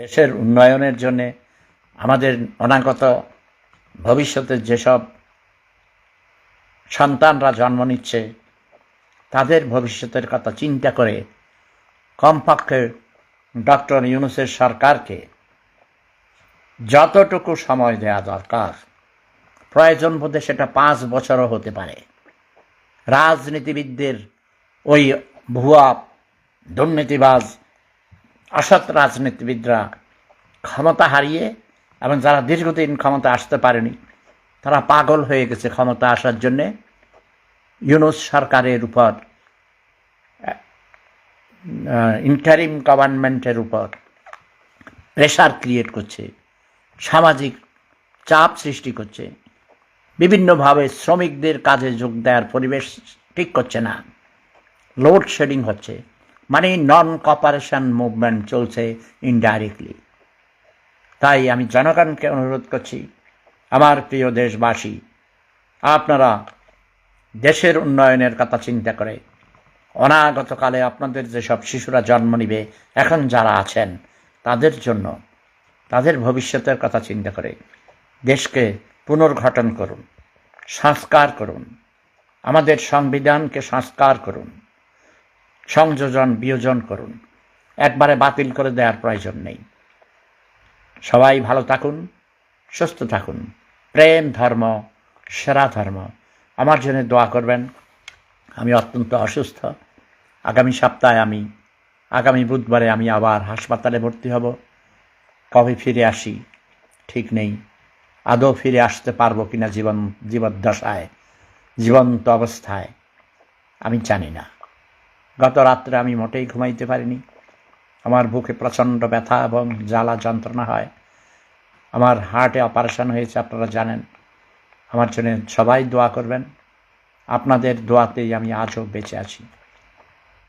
দেশের উন্নয়নের জন্যে আমাদের অনাগত ভবিষ্যতের যেসব সন্তানরা জন্ম নিচ্ছে, তাদের ভবিষ্যতের কথা চিন্তা করে কমপক্ষে ডক্টর ইউনুসের সরকারকে যতটুকু সময় দেওয়া দরকার, প্রয়োজন বোধে সেটা পাঁচ বছরও হতে পারে। রাজনীতিবিদদের ওই ভুয়া দুর্নীতিবাজ অসৎ রাজনীতিবিদরা ক্ষমতা হারিয়ে এবং যারা দীর্ঘদিন ক্ষমতা আসতে পারেনি, তারা পাগল হয়ে গেছে ক্ষমতা আসার জন্যে। ইউনুস সরকারের উপর ইন্টারিম গভর্নমেন্টের উপর প্রেশার ক্রিয়েট করছে, সামাজিক চাপ সৃষ্টি করছে। বিভিন্নভাবে শ্রমিকদের কাজে যোগ দেওয়ার পরিবেশ ঠিক করছে না। লোড শেডিং হচ্ছে। মানে নন কপারেশন মুভমেন্ট চলছে ইনডাইরেক্টলি তাই আমি জনগণকে অনুরোধ করছি, আমার প্রিয় দেশবাসী, আপনারা দেশের উন্নয়নের কথা চিন্তা করে, অনাগতকালে আপনাদের যেসব শিশুরা জন্ম নিবে, এখন যারা আছেন, তাদের জন্য, তাদের ভবিষ্যতের কথা চিন্তা করে, দেশকে পুনর্গঠন করুন, সংস্কার করুন, আমাদের সংবিধানকে সংস্কার করুন। সংযোজন, বিয়োজন করুন। একবারে বাতিল করে দেওয়ার প্রয়োজন নেই। সবাই ভালো থাকুন, সুস্থ থাকুন। প্রেম ধর্ম, সেরা ধর্ম। আমার জন্য দোয়া করবেন। আমি অত্যন্ত অসুস্থ। আগামী সপ্তাহে আমি, আগামী বুধবারে আমি আবার হাসপাতালে ভর্তি হব। কবে ফিরে আসি ঠিক নেই। আদৌ ফিরে আসতে পারব কিনা জীবন, জীবদ্দশায়, জীবন্ত অবস্থায়, আমি জানি না। গত রাত্রে আমি মোটেই ঘুমাইতে পারিনি। আমার বুকে প্রচণ্ড ব্যথা এবং জ্বালা যন্ত্রণা হয়। আমার হার্টে অপারেশন হয়েছে, আপনারা জানেন। আমার জন্য সবাই দোয়া করবেন। আপনাদের দোয়াতেই আমি আজও বেঁচে আছি।